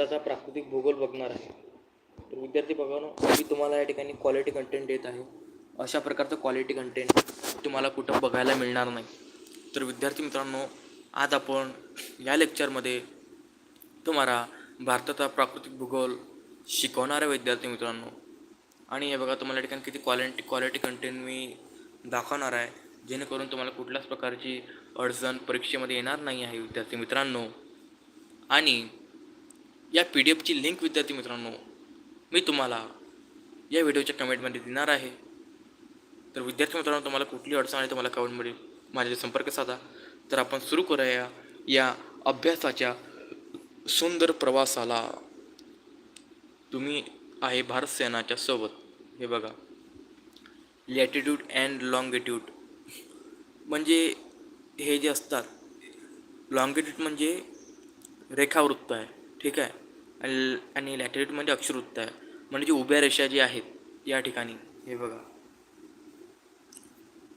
भारताचा प्राकृतिक भूगोल बघणार आहे. तर विद्यार्थी बघा मी तुम्हाला या ठिकाणी क्वालिटी कंटेंट देत आहे. अशा प्रकारचं क्वालिटी कंटेंट तुम्हाला कुठं बघायला मिळणार नाही. तर विद्यार्थी मित्रांनो आज आपण या लेक्चरमध्ये तुम्हाला भारताचा प्राकृतिक भूगोल शिकवणारे विद्यार्थी मित्रांनो. आणि हे बघा तुम्हाला या ठिकाणी किती क्वालिटी क्वालिटी कंटेंट मी दाखवणार आहे जेणेकरून तुम्हाला कुठल्याच प्रकारची अडचण परीक्षेमध्ये येणार नाही आहे विद्यार्थी मित्रांनो. आणि या पी डी एफची लिंक विद्यार्थी मित्रांनो मी तुम्हाला या व्हिडिओच्या कमेंटमध्ये देणार आहे. तर विद्यार्थी मित्रांनो तुम्हाला कुठली अडचण आहे तुम्हाला कमेंटमध्ये माझ्या संपर्क साधा. तर आपण सुरू करूया या अभ्यासाच्या सुंदर प्रवासाला. तुम्ही आहे भारत सेनाच्या सोबत. हे बघा. लॅटिट्यूड अँड लॉंगिट्यूड म्हणजे हे जे असतात लॉंगिट्यूड म्हणजे रेखावृत्त आहे. ठीक आहे. आणि आणि म्हणजे अक्षरवृत्त आहे. म्हणजे उभ्या रेषा जी आहेत या ठिकाणी हे बघा.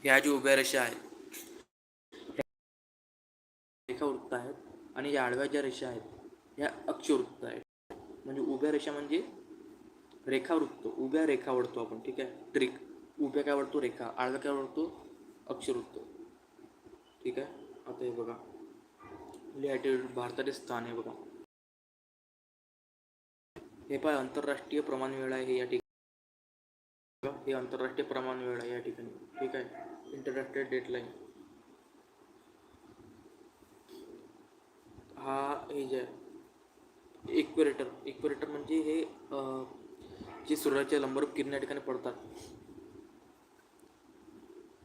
ह्या ज्या उभ्या रेषा आहेत रेखावृत्त आहेत आणि या आडव्या ज्या रेषा आहेत ह्या अक्षवृत्त आहेत. म्हणजे उभ्या रेषा म्हणजे रेखावृत्त उभ्या रेखा वळतो आपण ठीक आहे. ट्रिक उभ्या काय वळतो रेखा आडव्या काय वळतो अक्षरवृत्त ठीक आहे. आता हे बघा. लॅटिट्यूड भारताचे स्थान आहे बघा. हे पाय आंतरराष्ट्रीय प्रमाण वेळ आहे हे या ठिकाणी. हे आंतरराष्ट्रीय प्रमाण वेळ आहे या ठिकाणी. ठीक आहे? इंटरनॅशनल डेटलाईन हा हे जे आहे इक्वेरेटर इक्वेरेटर म्हणजे हे जे सूर्याच्या लंबरूप किरण या ठिकाणी पडतात.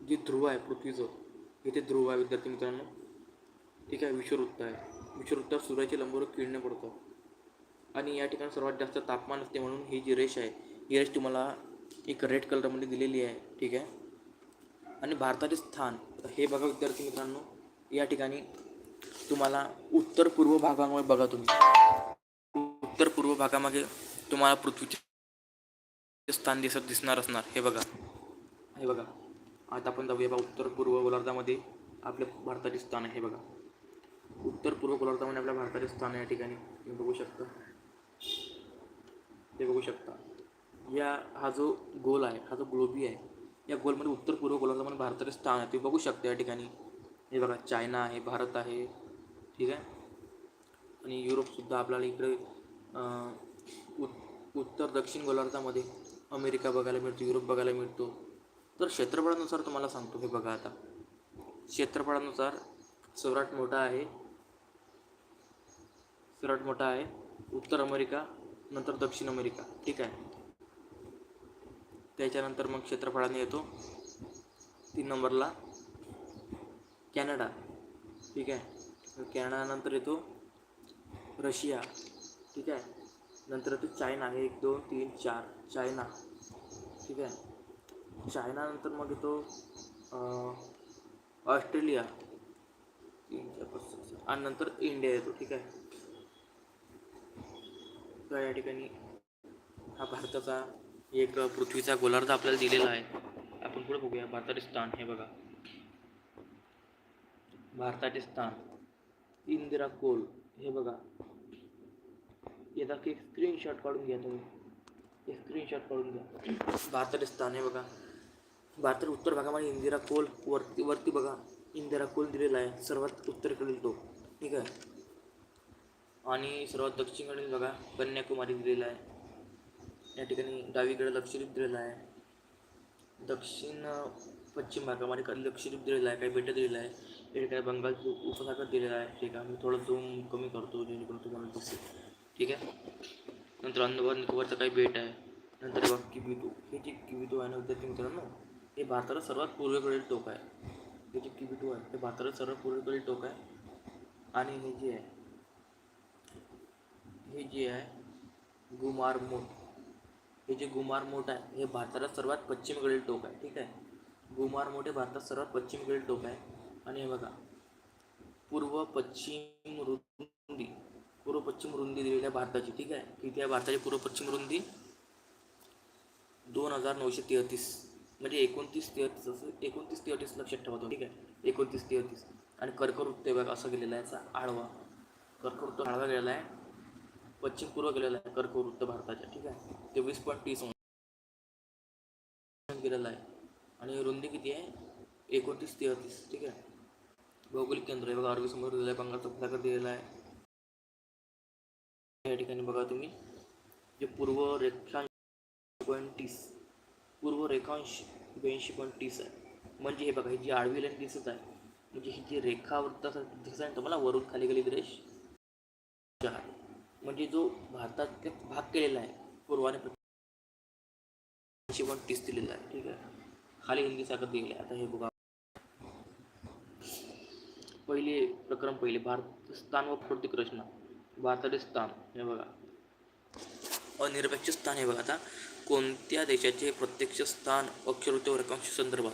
जे ध्रुव आहे पृथ्वीचं. इथे ध्रुव आहे विद्यार्थी मित्रांनो. ठीक आहे? विषुववृत्त आहे. विषुववृत्तावर सूर्याचे लंबरूप किरणे पडतात. आणि या ठिकाणी सर्वात जास्त तापमान असते म्हणून ही जी रेष आहे ही रेष तुम्हाला एक रेड कलरमध्ये दिलेली आहे ठीक आहे? आणि भारताचे स्थान हे बघा विद्यार्थी मित्रांनो या ठिकाणी तुम्हाला उत्तर पूर्व भागामुळे बघा तुम्ही. उत्तर पूर्व भागामध्ये तुम्हाला पृथ्वीचे स्थान दिसत दिसणार असणार हे बघा. हे बघा. आता आपण जाऊया बा उत्तर पूर्व गोलार्धामध्ये आपल्या भारताचे स्थान आहे हे बघा. उत्तर पूर्व गोलार्धामध्ये आपल्या भारताचे स्थान आहे या ठिकाणी. तुम्ही बघू शकता. ते बघू शकता. या हा जो गोल आहे हा जो ग्लोबी आहे या गोलमध्ये उत्तर पूर्व गोलार्धामध्ये भारताचे स्थान आहे. ते बघू शकता या ठिकाणी. हे बघा चायना आहे भारत आहे ठीक आहे? आणि युरोपसुद्धा आपल्याला इकडे उत् उत्तर दक्षिण गोलार्धामध्ये अमेरिका बघायला मिळतो युरोप बघायला मिळतो. तर क्षेत्रफळानुसार तुम्हाला सांगतो हे बघा आता. क्षेत्रफळानुसार सौराट मोठा आहे सौराट मोठा आहे उत्तर अमेरिका नंतर दक्षिण अमेरिका ठीक आहे? त्याच्यानंतर मग क्षेत्रफळाने येतो. तीन नंबरला कॅनडा ठीक आहे? कॅनडानंतर येतो रशिया ठीक आहे? नंतर येतो चायना हे एक दोन तीन चार चायना ठीक आहे? चायनानंतर मग येतो ऑस्ट्रेलिया तीन चार पाच आणि नंतर इंडिया येतो ठीक आहे? तर या हा भारताचा एक पृथ्वीचा गोलार्ध आपल्याला दिलेला आहे. आपण पुढे बघूया. भारताचे स्थान हे बघा. भारताचे स्थान इंदिरा कोल, हे बघा. याचा एक स्क्रीनशॉट काढून घ्या तुम्ही. एक स्क्रीनशॉट काढून घ्या. भारताचे स्थान हे बघा. भारताच्या उत्तर भागामध्ये इंदिरा कोल वरती वरती बघा. इंदिरा कोल दिलेला आहे. सर्वात उत्तरेकडील तो. ठीक आहे? आणि सर्वात दक्षिणकडील बघा कन्याकुमारी दिलेला आहे. या ठिकाणी डावीकडे लक्षद्वीप दिलेला आहे. दक्षिण पश्चिम भागामध्ये काही लक्षद्वीप दिलेला आहे काही बेटं दिलेलं आहे. या ठिकाणी बंगाल उपसागर दिलेला आहे. ठीक आहे मी थोडं झूम कमी करतो जेणेकरून तुम्हाला दिसेल. ठीक आहे? नंतर अंदमान निकोबारचं काही बेट आहे. नंतर हे बघा किबिटू हे जे किबिटू आहे ना विद्यार्थी मित्रांनो हे भारताला सर्वात पूर्वेकडील टोक आहे. हे जे किबिटू आहे ते भारताला सर्वात पूर्वेकडील टोक आहे. आणि हे जे आहे हे जे आहे गुमारमोट हे जे गुमारमोट आहे हे भारताला सर्वात पश्चिमेकडील टोक आहे ठीक आहे? गुमारमोट हे भारतात सर्वात पश्चिमेकडील टोक आहे. आणि हे बघा पूर्व पश्चिम रुंदी पूर्व पश्चिम रुंदी दिलेली आहे भारताची ठीक आहे? किती आहे भारताची पूर्व पश्चिम रुंदी? दोन हजार नऊशे तेहतीस. म्हणजे एकोणतीस तेहतीस असं एकोणतीस तेहतीस लक्षात ठेवतो ठीक आहे? एकोणतीस तेहतीस. आणि कर्कवृत्त बघा असं गेलेलं आहे याचा आडवा कर्कवृत्त आडवा गेलेला आहे. पश्चिम पूर्व गेलेला आहे कर्कवृत्त भारताच्या ठीक आहे? तेवीस पॉईंट तीस गेलेला आहे. आणि रुंदी किती आहे? एकोणतीस तेहतीस ठीक आहे? भौगोलिक केंद्र आहे बघा अरबी समुद्र दिलेला आहे बंगालचा उपसागर दिलेला आहे. या ठिकाणी बघा तुम्ही जे पूर्व रेखांश पॉईंट तीस पूर्व रेखांश ब्याऐंशी पॉईंट तीस आहे. म्हणजे हे बघा ही जी आडवी लाईन दिसत आहे म्हणजे ही जी रेखावृत्त दिसत आहे तुम्हाला वरून खाली गेली रेष चार. म्हणजे जो भारतात भाग केलेला आहे पूर्वाने ऐंशी तीस दिलेला आहे ठीक आहे? खाली हिंदी सागर दिलेलं आहे. आता हे बघा. पहिले प्रक्रम पहिले भारत स्थान व प्रतीक रचना. भारताचे स्थान हे बघा. अनिरपेक्ष स्थान हे बघा आता. कोणत्या देशाचे प्रत्यक्ष स्थान अक्षरवृत्त व रेखांश संदर्भात?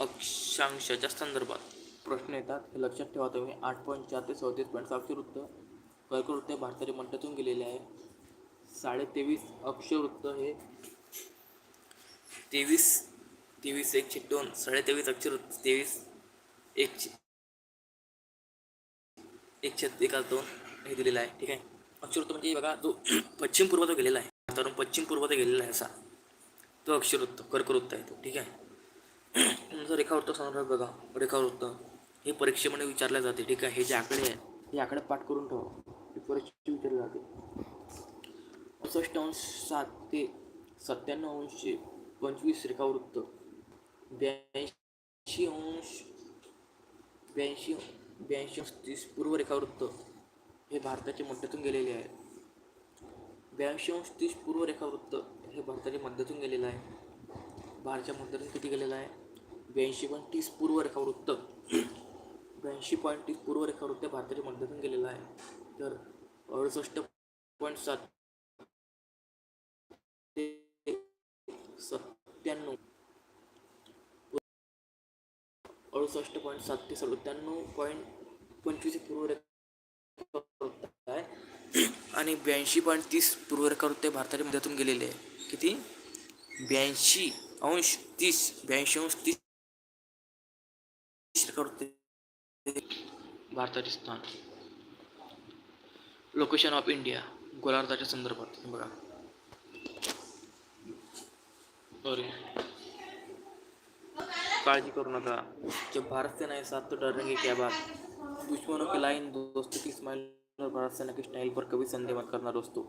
अक्षांशाच्या संदर्भात. प्रश्न येतात. हे लक्षात ठेवा तुम्ही. आठ पॉईंट चार ते चौतीस पॉईंट अक्षरवृत्त कर्कवृत्त हे भारताच्या मंडळातून गेलेले आहे. साडे तेवीस अक्षरवृत्त हे. तेवीस तेवीस एकशे दोन साडे तेवीस अक्षरवृत्त तेवीस एकशे एकशे एका दोन हे दिलेलं आहे. ठीक आहे? अक्षरवृत्त म्हणजे बघा जो पश्चिम पूर्व गेलेला आहे. भारतावरून पश्चिम पूर्व गेलेला आहे असा. तो अक्षरवृत्त कर्कवृत्त आहे तो. ठीक आहे? रेखावृत्त संदर्भात बघा. रेखावृत्त. हे परीक्षेमध्ये विचारले जाते. ठीक आहे? हे जे आकडे आहे हे आकडे पाठ करून ठेवा. हे विचारली जाते पासष्ट अंश सात ते सत्त्याण्णव अंश पंचवीस रेखावृत्त. ब्याऐंशी अंश ब्याऐंशी ब्याऐंशी अंश तीस पूर्व रेखावृत्त हे भारताच्या मध्यातून गेलेले आहे. ब्याऐंशी अंश तीस पूर्व रेखावृत्त हे भारताच्या मध्यातून गेलेलं आहे. भारताच्या मध्यातून किती गेलेलं आहे? ब्याऐंशी पॉईंट तीस पूर्व रेखावृत्त. ब्याऐंशी पॉईंट तीस पूर्व रेखावृत्त भारताच्या मध्यातून गेलेलं आहे. तर अडुसष्ट पॉईंट सात ते सत्त्याण्णव. अडुसष्ट पॉईंट सात ते सत्त्याण्णव पॉईंट पंचवीस पूर्व आहे आणि ब्याऐंशी पॉईंट तीस पूर्व वृत्त भारताच्या मध्यातून गेलेले आहे. किती? ब्याऐंशी अंश तीस ब्याऐंशी अंश तीस भारताचे स्थान. लोकेशन ऑफ इंडिया गोलार्धाच्या संदर्भात बघा. काळजी करू नका. जब भारत सेना के साथ तो डरेंगे क्या बात. दुश्मनों की लाइन दोस्तों की स्माइल और भारत सेना की स्टाइल पर कभी संदेह मत करना दोस्तों.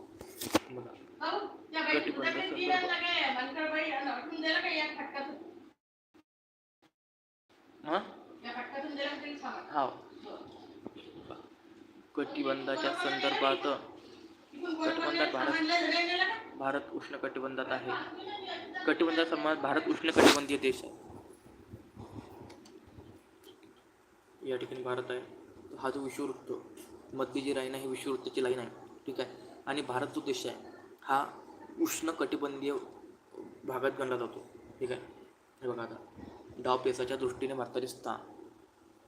हां हा? कटिबंधाच्या संदर्भात कटिबंधात भारत भारत उष्ण कटिबंधात आहे. कटिबंधात समाज भारत उष्ण कटिबंधीय देश आहे. या ठिकाणी भारत आहे. हा जो विषुववृत्त मधली जी लाईन आहे ही विषुववृत्ताची लाईन आहे. ठीक आहे? आणि भारत जो देश आहे हा उष्ण कटिबंधीय भागात गणला जातो. ठीक आहे? हे बघा आता. डाव पेसाच्या दृष्टीने भारताचे स्थान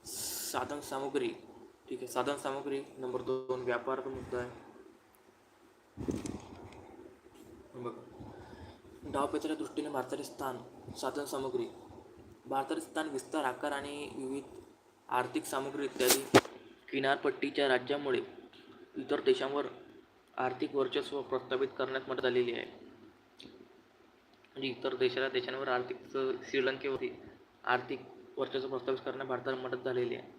साधन सामुग्री ठीक आहे साधन सामग्री नंबर दोन व्यापाराचा मुद्दा आहे. बघा. डावपेचाच्या दृष्टीने भारताचे स्थान साधन सामग्री. भारताचे स्थान विस्तार आकार आणि विविध आर्थिक सामग्री इत्यादी किनारपट्टीच्या राज्यामुळे इतर देशांवर आर्थिक वर्चस्व प्रस्थापित करण्यात मदत झालेली आहे. म्हणजे इतर देशाला देशांवर आर्थिक श्रीलंकेवरती आर्थिक वर्चस्व प्रस्थापित करण्यात भारताला मदत झालेली आहे.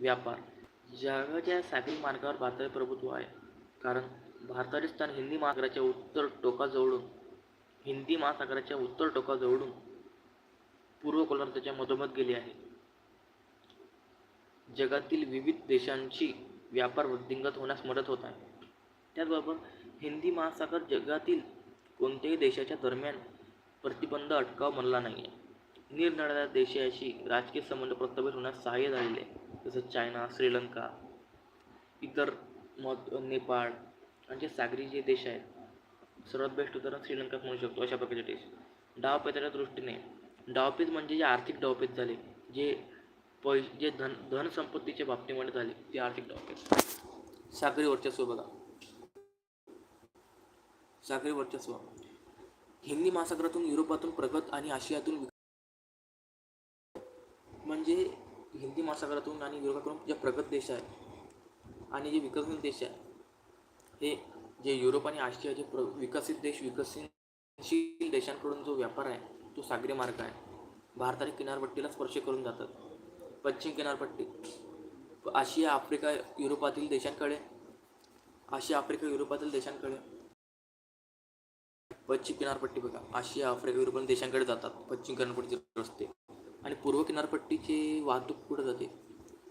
व्यापार. जगाच्या सागरी मार्गावर भारताचे प्रभुत्व आहे. कारण भारताचे स्थान हिंदी महासागराच्या उत्तर टोकाजवळून हिंदी महासागराच्या उत्तर टोकाजवळून पूर्व गोलार्धाच्या मधोमध गेले आहे. जगातील विविध देशांशी व्यापार वृद्धिंगत होण्यास मदत होत आहे. त्याचबरोबर हिंदी महासागर जगातील कोणत्याही देशाच्या दरम्यान प्रतिबंध अटकाव बनला नाही आहे निरनिराळ्या देशाशी राजकीय संबंध प्रस्थापित होण्यास सहाय्य झालेले आहे. जसं चायना श्रीलंका इतर मध नेपाळ आणि जे सागरी जे देश आहेत सर्वात बेस्ट उदाहरण श्रीलंकाच म्हणू शकतो अशा प्रकारचे देश. डावपेचाच्या दृष्टीने डावपेच म्हणजे जे आर्थिक डावपेच झाले जे पै जे धन धनसंपत्तीच्या बाबतीमध्ये झाले ते आर्थिक डावपेच. सागरी वर्चस्व बघा. सागरी वर्चस्व. हिंदी महासागरातून युरोपातून प्रगत आणि आशियातून म्हणजे हिंदी महासागरातून आणि युरोपाकडून जे प्रगत देश आहे आणि जे विकसित देश आहे हे जे युरोप आणि आशियाचे प्र विकसित देश विकसनशील देशांकडून जो व्यापार आहे तो सागरी मार्ग आहे. भारताने किनारपट्टीला स्पर्श करून जातात. पश्चिम किनारपट्टी आशिया आफ्रिका युरोपातील देशांकडे आशिया आफ्रिका युरोपातील देशांकडे. पश्चिम किनारपट्टी बघा आशिया आफ्रिका युरोपातील देशांकडे जातात पश्चिम किनारपट्टीचे रस्ते. आणि पूर्व किनारपट्टीची वाहतूक पुढे जाते?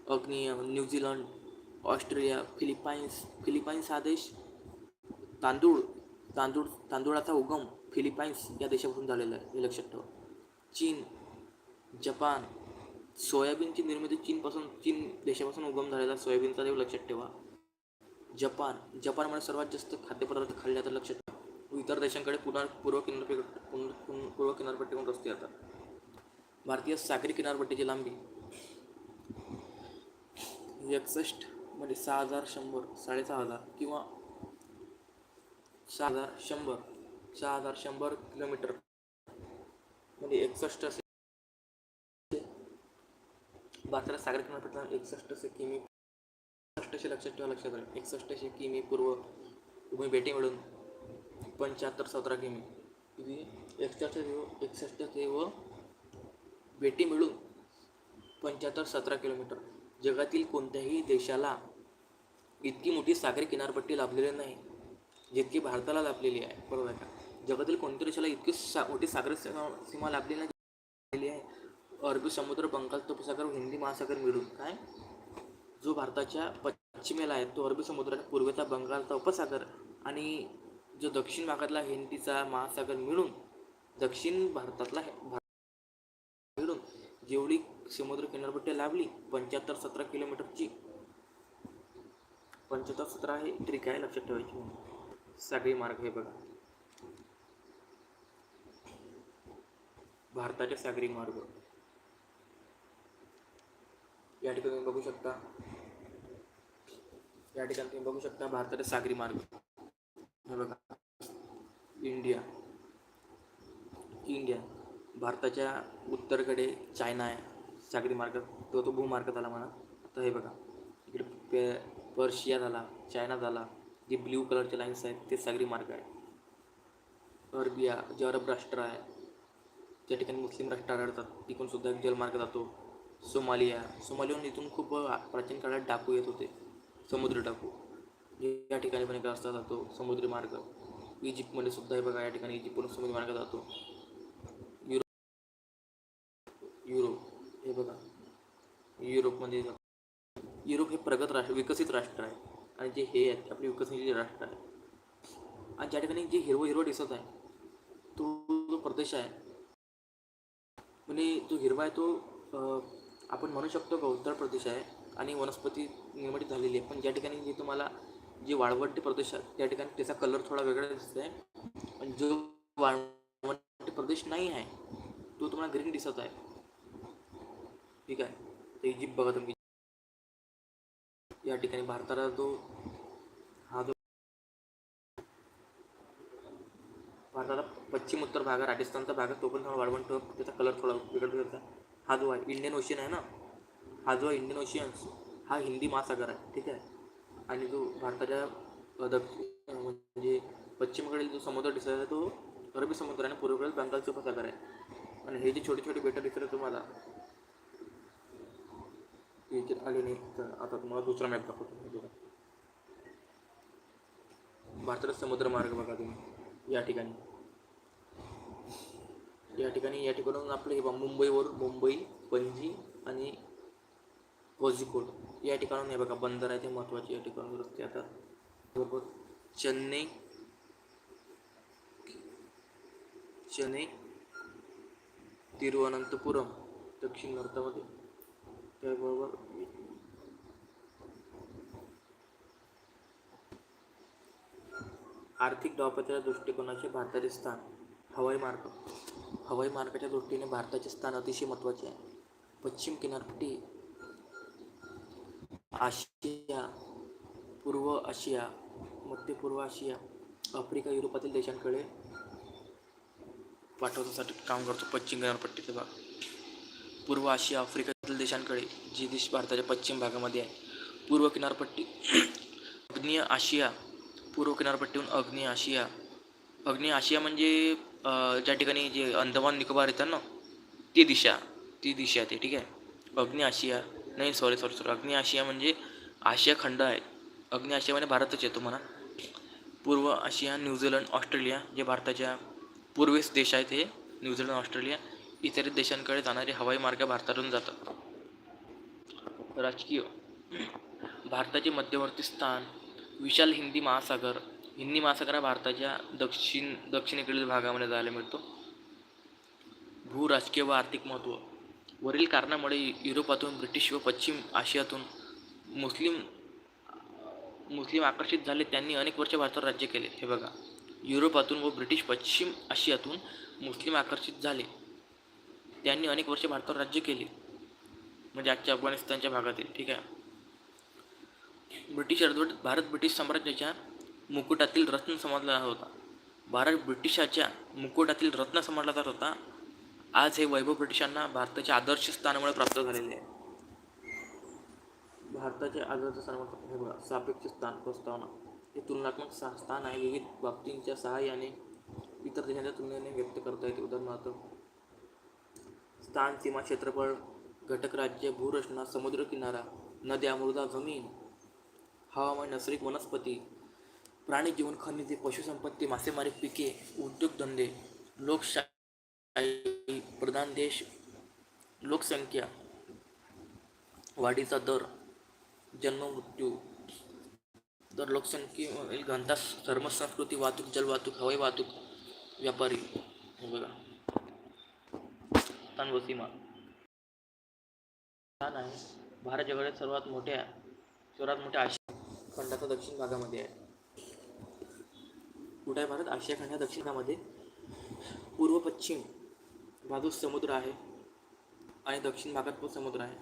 अग्निय New Zealand Australia Philippines Philippines हा देश तांदूळ तांदूळ तांदूळाचा उगम फिलिपाईन्स या देशापासून झालेला आहे हे लक्षात ठेवा. चीन जपान सोयाबीनची निर्मिती चीनपासून चीन देशापासून उगम झालेला सोयाबीनचा देव लक्षात ठेवा. जपान जपानमध्ये सर्वात जास्त खाद्यपदार्थ खाल्ले जातात लक्षात ठेवा. इतर देशांकडे पुन्हा पूर्व किनारपट्टी पुन- पूर्व किनारपट्टीकडून रस्ते येतात. भारतीय सागरी किनारपट्टीची लांबी. एकसष्ट म्हणजे सहा हजार शंभर साडेसहा हजार किंवा सहा हजार शंभर सहा हजार शंभर किलोमीटर. म्हणजे एकसष्ट असे. भारताला सागर किनारपट्टीला एकसष्टशे किमी एकसष्टशे लक्षात ठेवा लक्षात राहील एकसष्टशे किमी पूर्व तुम्ही बेटी मिळून पंच्याहत्तर सतरा किमी. किती? एकसष्ट ते व- एकसष्ट ते व बेटी मिळून पंच्याहत्तर सतरा किलोमीटर. जगातील कोणत्याही देशाला इतकी मोठी सागरी किनारपट्टी लाभलेली नाही जितकी भारताला लाभलेली आहे. बरोबर आहे का? जगातील कोणत्या देशाला इतकी सा मोठी सागरी सीमा सीमा लाभलेली नाही आहे? अरबी समुद्र बंगाल उपसागर हिंदी महासागर मिळून. काय? जो भारताच्या पश्चिमेला आहे तो अरबी समुद्र पूर्वेचा बंगालचा उपसागर आणि जो दक्षिण भागातला हिंदीचा महासागर मिळून दक्षिण भारतातला हे- जेवढी समुद्र किनारपट्टी लाभली पंच्याहत्तर सतरा किलोमीटरची. पंच्याहत्तर सतरा हे ट्रिक आहे लक्षात ठेवायची सागरी मार्ग हे बघा. भारताचे सागरी मार्ग. या ठिकाणी तुम्ही बघू शकता. या ठिकाणी तुम्ही बघू शकता भारताचे सागरी मार्ग. हे बघा. इंडिया. इंडिया. भारताच्या उत्तरकडे चायना आहे. सागरी मार्ग तो तो भूमार्ग झाला म्हणा. तर हे बघा इकडे पे पर्शिया झाला चायना झाला जे ब्ल्यू कलरचे लाईन्स आहेत ते सागरी मार्ग आहे. अरबिया जे अरब राष्ट्र आहे त्या ठिकाणी मुस्लिम राष्ट्र आढळतात. तिकूनसुद्धा एक जलमार्ग जातो. सोमालिया सोमालियाहून इथून खूप प्राचीन काळात डाकू येत होते. समुद्र डाकू. जे या ठिकाणी पण एक रस्ता जातो समुद्री मार्ग. इजिप्तमध्ये सुद्धा हे बघा या ठिकाणी इजिप्तवरून समुद्री मार्ग जातो युरोप युरोप. हे बघा. युरोपमध्ये म्हणजे युरोप हे प्रगत राष्ट्र विकसित राष्ट्र आहे. आणि जे हे आहेत आपले विकसनशील राष्ट्र आहे. आणि ज्या ठिकाणी जे हिरवं हिरवं दिसत आहे तो जो प्रदेश आहे म्हणजे जो हिरवा आहे तो आपण म्हणू शकतो का उत्तर प्रदेश आहे आणि वनस्पती निर्मित झालेली आहे. पण ज्या ठिकाणी जे तुम्हाला जे वाळवंटी प्रदेश आहे त्या ठिकाणी त्याचा कलर थोडा वेगळा दिसत आहे पण जो वाळवंटी प्रदेश नाही आहे तो तुम्हाला ग्रीन दिसत आहे. ठीक आहे. तर इजिप्त बघा तुम्ही. या ठिकाणी भारताला जो हा जो भारताला पश्चिम उत्तर भाग आहे, राजस्थानचा भाग आहे तो पण थोडा वाळवंट त्याचा कलर थोडा वेगळा दिसत हा जो आहे इंडियन ओशियन आहे ना? हा जो आहे इंडियन ओशियन्स हा हिंदी महासागर आहे. ठीक आहे? आणि जो भारताच्या दक्षिण म्हणजे पश्चिमेकडील जो समुद्र दिसत आहे तो अरबी समुद्र आणि पूर्वेकडील बंगालचा उपसागर आहे. आणि हे जे छोटे छोटे बेटं दिसत आहे तुम्हाला याचे आले नाही तर आता तुम्हाला दुसरा मॅप दाखवतो हे बघा. भारताचा समुद्र मार्ग बघा तुम्ही. या ठिकाणी. या ठिकाणी या ठिकाणून आपले हे बघा, मुंबईवरून मुंबई पणजी आणि कोझिकोड. या ठिकाणून हे बघा बंदर आहे ते महत्त्वाचे या ठिकाणून रस्ते आता. बरोबर. चेन्नई. चेन्नई. तिरुवनंतपुरम दक्षिण भारतामध्ये. त्याबरोबर आर्थिक डावपेच्या दृष्टिकोनाचे भारताचे स्थान हवाई मार्ग. हवाई मार्गाच्या दृष्टीने भारताचे स्थान अतिशय महत्त्वाचे आहे. पश्चिम किनारपट्टी आशिया पूर्व आशिया मध्य पूर्व आशिया आफ्रिका युरोपातील देशांकडे पाठवण्यासाठी काम करतो पश्चिम किनारपट्टीचा भाग. पूर्व आशिया आफ्रिकेतील देशांकडे जे देश भारताच्या पश्चिम भागामध्ये आहे. पूर्व किनारपट्टी अग्नेय आशिया पूर्व किनारपट्टीहून अग्नेय आशिया. अग्नी आशिया म्हणजे ज्या ठिकाणी जे अंदमान निकोबार येतात ना ती दिशा ती दिशा ते ठीक आहे? अग्नि आशिया नाही सॉरी सॉरी सॉरी अग्नि आशिया म्हणजे आशिया खंड आहे. अग्नी आशिया म्हणजे भारतच येतो म्हणा. पूर्व आशिया न्यूझीलंड ऑस्ट्रेलिया जे भारताच्या पूर्वेस देश आहेत हे न्यूझीलंड ऑस्ट्रेलिया इतर देशांकडे जाणारे हवाई मार्ग भारतातून जातात. राजकीय. भारताचे मध्यवर्ती स्थान विशाल हिंदी महासागर. हिंदी महासागर हा भारताच्या दक्षिण दक्षिणेकडील भागामध्ये जायला मिळतो. भू राजकीय व आर्थिक महत्त्व वरील कारणामुळे युरोपातून ब्रिटिश व पश्चिम आशियातून मुस्लिम मुस्लिम आकर्षित झाले. त्यांनी अनेक वर्ष भारतावर राज्य केले. हे बघा. युरोपातून व ब्रिटिश पश्चिम आशियातून मुस्लिम आकर्षित झाले. त्यांनी अनेक वर्षे भारतावर राज्य केले. म्हणजे आजच्या अफगाणिस्तानच्या भागातील ठीक आहे? ब्रिटिश अर्धवट भारत ब्रिटिश साम्राज्याच्या मुकुटातील रत्न समजला होता. भारत ब्रिटिशाच्या मुकुटातील रत्न समजला जात होता. आज हे वैभव ब्रिटिशांना भारताच्या आदर्श स्थानामुळे प्राप्त झालेले आहे. भारताचे आदर्श स्थानामुळे हे बघा सापेक्ष स्थान प्रस्तावना. हे तुलनात्मक स्थान आहे. विविध बाबतींच्या सहाय्याने इतर देशांच्या तुलनेने व्यक्त करता येते. उदाहरणार्थ स्थान सीमा क्षेत्रफळ घटक राज्य भूरचना समुद्रकिनारा नद्या मृदा जमीन हवामान नैसर्गिक वनस्पती प्राणी जीवन खनिजे पशुसंपत्ती मासेमारी पिके उद्योगधंदे लोकशाही प्रधान देश लोकसंख्या वाढीचा दर जन्ममृत्यू दर लोकसंख्येवरील घनता धर्म संस्कृती वाहतूक जलवाहतूक हवाई वाहतूक व्यापारी बघा. पाकिस्तान व सीमा. स्थान आहे भारत जगातील सर्वात मोठ्या सर्वात मोठ्या आशिया खंडाचा दक्षिण भागामध्ये आहे. कुठे आहे भारत? आशिया खंडाच्या दक्षिण भागामध्ये. पूर्व पश्चिम बाजूस समुद्र आहे आणि दक्षिण भागात पण समुद्र आहे.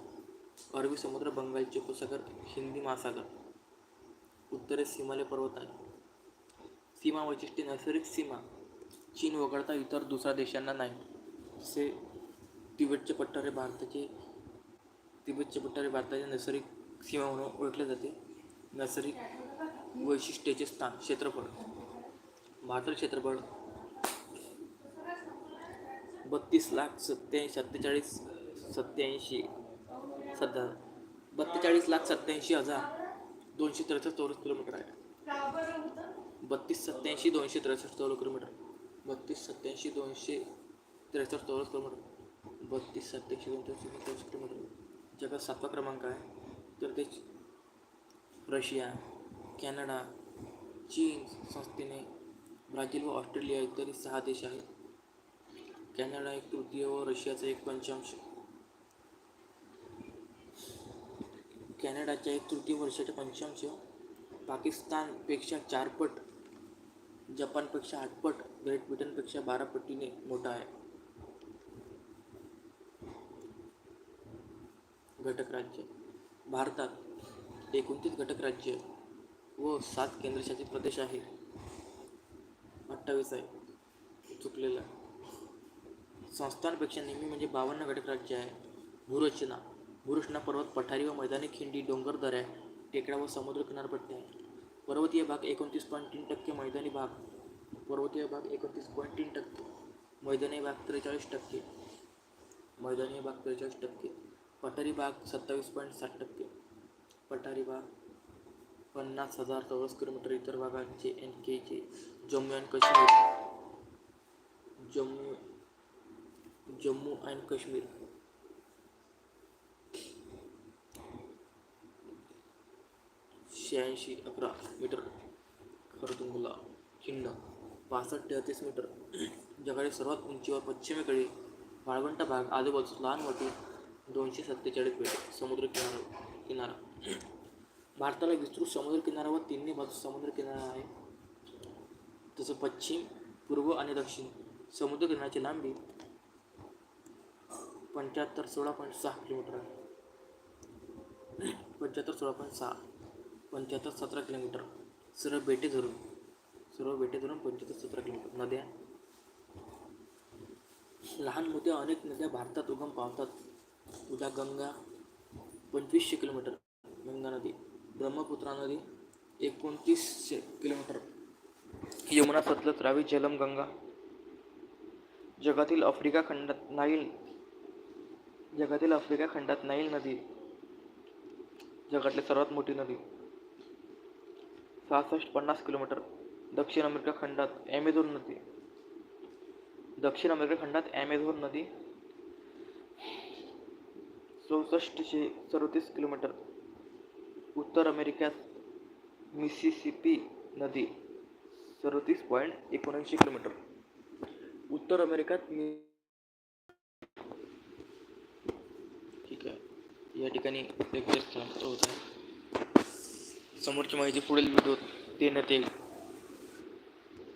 अरबी समुद्र बंगालचे उपसागर हिंदी महासागर. उत्तरेस हिमालय पर्वत आहे सीमा वैशिष्ट्ये नैसर्गिक सीमा. चीन वगळता इतर दुसऱ्या देशांना नाही. जसे तिबेटचे पट्टारे भारताचे तिबेटचे पट्टारे भारताच्या नैसर्गिक सीमा म्हणून ओळखले जाते. नैसर्गिक वैशिष्ट्याचे स्थान क्षेत्रफळ. भारताचे क्षेत्रफळ बत्तीस लाख सत्त्याऐंशी सत्तेचाळीस सत्याऐंशी सध्या बत्तेचाळीस लाख सत्याऐंशी हजार दोनशे त्रेसष्ट चौरस किलोमीटर आहे. बत्तीस सत्याऐंशी दोनशे त्रेसष्ट चौरस किलोमीटर बत्तीस सत्याऐंशी दोनशे त्रेसष्ट चौरस किलोमीटर. बत्तीस सत्याऐंशी दोनशे चौरस किलोमीटर. जगात सातवा क्रमांक आहे. तर ते रशिया कॅनडा चीन संस्थेने ब्राझील व ऑस्ट्रेलिया इत्यादी सहा देश आहेत. कॅनडा एक तृतीय व रशियाचा एक पंचांश. कॅनडाच्या एक तृतीय वर्षाच्या पंचांश. पाकिस्तानपेक्षा चारपट जपानपेक्षा आठपट ग्रेट ब्रिटनपेक्षा बारा पटीने मोठा आहे. घटक राज्य. भारतात एकोणतीस घटक राज्य व सात केंद्रशासित प्रदेश आहे अठ्ठावीस आहे. चुकलेलं. संस्थांपेक्षा नेहमी म्हणजे बावन्न घटक राज्य आहे. भूरचना. भूरचना पर्वत पठारी व मैदानी खिंडी डोंगर दऱ्या टेकड्या व समुद्र किनारपट्टी आहे. पर्वतीय भाग एकोणतीस पॉईंट तीन टक्के मैदानी भाग पर्वतीय भाग एकोणतीस पॉईंट तीन टक्के मैदानी भाग त्रेचाळीस टक्के मैदानी भाग त्रेचाळीस टक्के. पठारी भाग सत्तावीस पॉईंट साठ टक्के. पठारी भाग पन्नास हजार चौरस किलोमीटर इतर भागांचे एन केचे जम्मू अँड काश्मीर. जम्मू जम्मू अँड काश्मीर. शहाऐंशी अकरा मीटर. खरतुंगला खिंड पासष्ट तेहतीस मीटर. जगातील सर्वात उंचीवर पश्चिमेकडे वाळवंट भाग आजूबाजूस लहान मोठी दोनशे सत्तेचाळीस बेटे समुद्र किनारा. किनारा भारताला विस्तृत समुद्र किनारा व तिन्ही बाजू समुद्र किनारा आहे. तसं पश्चिम पूर्व आणि दक्षिण. समुद्रकिनाऱ्याची लांबी पंच्याहत्तर सोळा पॉईंट सहा किलोमीटर आहे. पंच्याहत्तर सोळा पॉईंट सहा पंच्याहत्तर सतरा किलोमीटर. सर्व बेटे धरून सर्व बेटे धरून पंच्याहत्तर सतरा किलोमीटर. नद्या. लहान मोठ्या अनेक नद्या भारतात उगम पावतात. उद्या गंगा पंचवीसशे किलोमीटर. गंगा नदी ब्रह्मपुत्रा नदी एकोणतीसशे किलोमीटर. यमुना सतलज रावी झेलम गंगा. जगातील आफ्रिका खंडात नाईल जगातील आफ्रिका खंडात नाईल नदी. जगातली सर्वात मोठी नदी. सहासष्ट पन्नास किलोमीटर. दक्षिण अमेरिका खंडात ॲमेझॉन नदी. दक्षिण अमेरिका खंडात ॲमेझॉन नदी. चौसष्टशे सदोतीस किलोमीटर उत्तर अमेरिकेत मिसिसिपी नदी सदोतीस पॉईंट एकोणऐंशी किलोमीटर. उत्तर अमेरिकेत मी ठीक आहे. या ठिकाणी लेक्चर समाप्त होत. आहे समोरची माहिती पुढील व्हिडिओ देण्यात येईल.